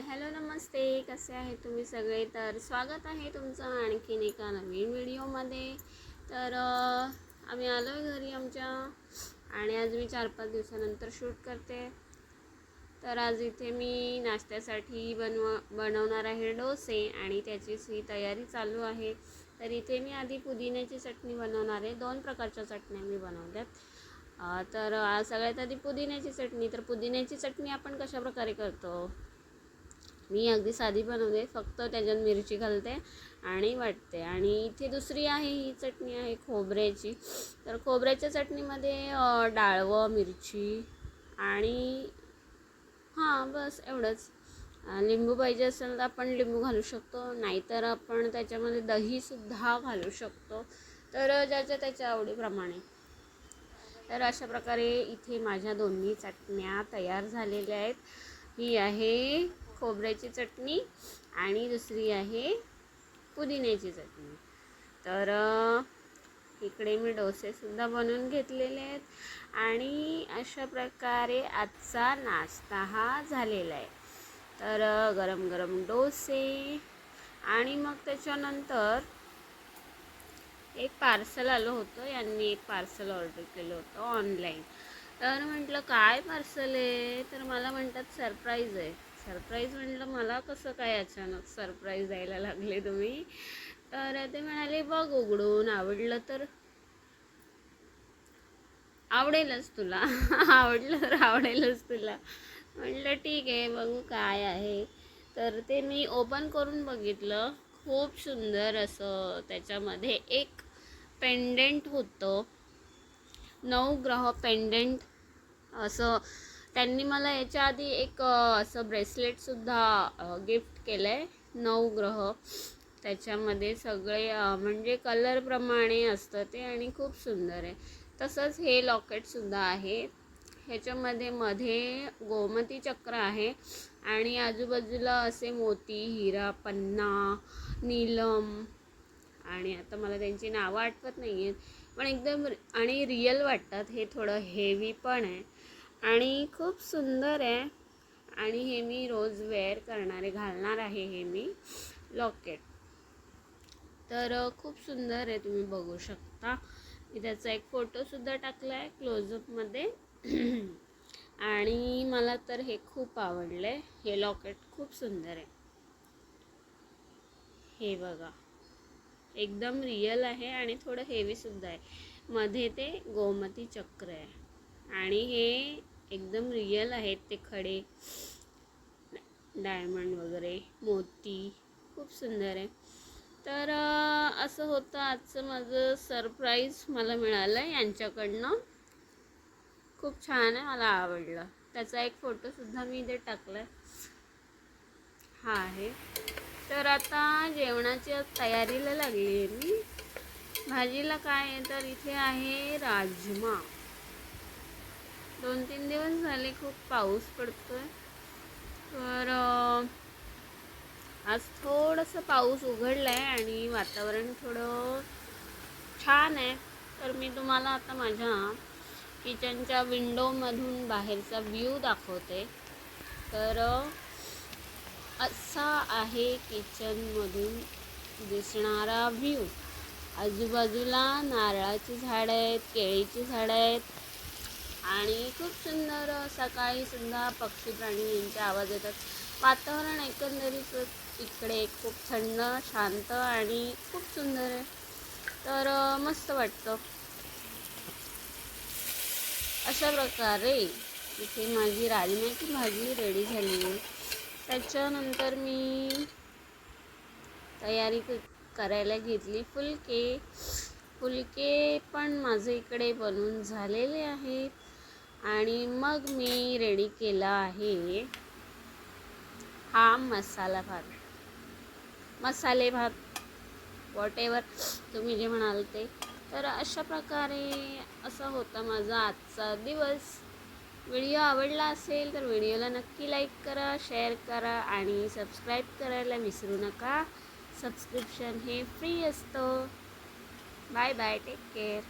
Hi hello नमस्ते. कसे आहे तुम्ही सगळे? तर स्वागत आहे तुमचं आणखीन एका नवीन व्हिडिओमध्ये. तर आम्ही आलो आहे घरी आमच्या आणि आज मी चार पाच दिवसानंतर शूट करते. तर आज इथे मी नाश्त्यासाठी बनव बनवणार आहे डोसे आणि त्याचीच ही तयारी चालू आहे. तर इथे मी आधी पुदिन्याची चटणी बनवणार आहे. दोन प्रकारच्या चटण्या मी बनवल्यात. तर सगळ्यात आधी पुदिन्याची चटणी. तर पुदिन्याची चटणी आपण कशा प्रकारे करतो? मी अगदी साधी बनवते फक्त त्याच्यात मिरची घालते आणि वाटते. आणि इथे दुसरी आहे ही चटणी आहे खोबऱ्याची. तर खोबऱ्याच्या चटणीमध्ये डाळवं मिरची आणि हां बस एवढंच. लिंबू पाहिजे असेल तर आपण लिंबू घालू शकतो नाहीतर आपण त्याच्यामध्ये दहीसुद्धा घालू शकतो. तर ज्याच्या त्याच्या आवडीप्रमाणे. तर अशा प्रकारे इथे माझ्या दोन्ही चटण्या तयार झालेल्या आहेत. ही आहे खोबऱ्याची चटणी आणि दुसरी आहे पुदिन्याची चटणी. तर इकडे मी डोसेसुद्धा बनवून घेतलेले आहेत आणि अशा प्रकारे आजचा नाश्ता हा झालेला आहे. तर गरम गरम डोसे आणि मग त्याच्यानंतर एक पार्सल आलं होतं यांनी एक पार्सल ऑर्डर केलं होतं ऑनलाईन. तर म्हटलं काय पार्सल आहे? तर मला म्हणतात सरप्राईज आहे. सरप्राईज म्हटलं मला कसं काय अचानक सरप्राईज द्यायला लागले तुम्ही? तर ते म्हणाले बघ उघडून आवडलं तर आवडेलच तुला. आवडलं तर आवडेलच तुला. म्हटलं ठीक आहे बघू काय आहे. तर ते मी ओपन करून बघितलं. खूप सुंदर असं त्याच्यामध्ये एक पेंडेंट होतं. नऊ ग्रह पेंडेंट असं त्यांनी मला याच्या आधी एक असं ब्रेसलेटसुद्धा गिफ्ट केलं आहे नऊ ग्रह. त्याच्यामध्ये सगळे म्हणजे कलरप्रमाणे असतं ते आणि खूप सुंदर आहे. तसंच हे लॉकेटसुद्धा आहे. ह्याच्यामध्ये मध्ये गोमती चक्र आहे आणि आजूबाजूला असे मोती हिरा पन्ना नीलम आणि आता मला त्यांची नावं आठवत नाही आहेत पण एकदम आणि रिअल वाटतात. हे थोडं हेवी पण आहे. आणि खूप सुंदर आहे. आणि हे मी रोज वेअर करणारे घालणार आहे हे मी लॉकेट. तर खूप सुंदर आहे तुम्ही बघू शकता. मी त्याचा एक फोटोसुद्धा टाकला आहे क्लोजअपमध्ये आणि मला तर हे खूप आवडलं आहे हे लॉकेट खूप सुंदर आहे. हे बघा. एकदम रिअल आहे आणि थोडं हेवीसुद्धा आहे. मध्ये ते गोमती चक्र आहे. आणि हे एकदम रिअल आहेत ते खडे. डायमंड वगैरे मोती खूप सुंदर आहे. तर असं होतं आजचं माझं सरप्राईज मला मिळालं आहे यांच्याकडनं. खूप छान आहे मला आवडलं. त्याचा एक फोटोसुद्धा मी इथे टाकला आहे हा आहे. तर आता जेवणाची तयारीला लागली आहे मी. भाजीला काय आहे? तर इथे आहे राजमा. दोन तीन दिवस झाले खूप पाऊस पडतोय. तर आज थोडंसं पाऊस उघडला आहे आणि वातावरण थोडं छान आहे. तर मी तुम्हाला आता माझ्या किचनच्या विंडोमधून बाहेरचा व्ह्यू दाखवते. तर असा आहे किचनमधून दिसणारा व्ह्यू. आजूबाजूला नारळाची झाडं आहेत केळीची झाडं आहेत आणि खूप सुंदर सकाळी सुद्धा पक्षी प्राणी यांचे आवाज येतात. वातावरण एकंदरीत इकडे खूप थंड शांत आणि खूप सुंदर आहे. तर मस्त वाटतं. अशा प्रकारे इथे माझी राजम्याची भाजी रेडी झाली आहे. त्याच्यानंतर मी तयारी करायला घेतली. फुलके फुलके पण माझे इकडे बनून झालेले आहेत. आणि मग मी रेडी केला आहे हा मसाला भात. मसाले भात वॉट एवर तुम्ही जे म्हणाल ते. तर अशा प्रकारे असा होता माझा आजचा दिवस. व्हिडिओ आवडला असेल तर व्हिडिओला नक्की लाईक करा शेअर करा आणि सबस्क्राईब करायला विसरू नका. सबस्क्रिप्शन हे फ्री असतं. Bye bye take care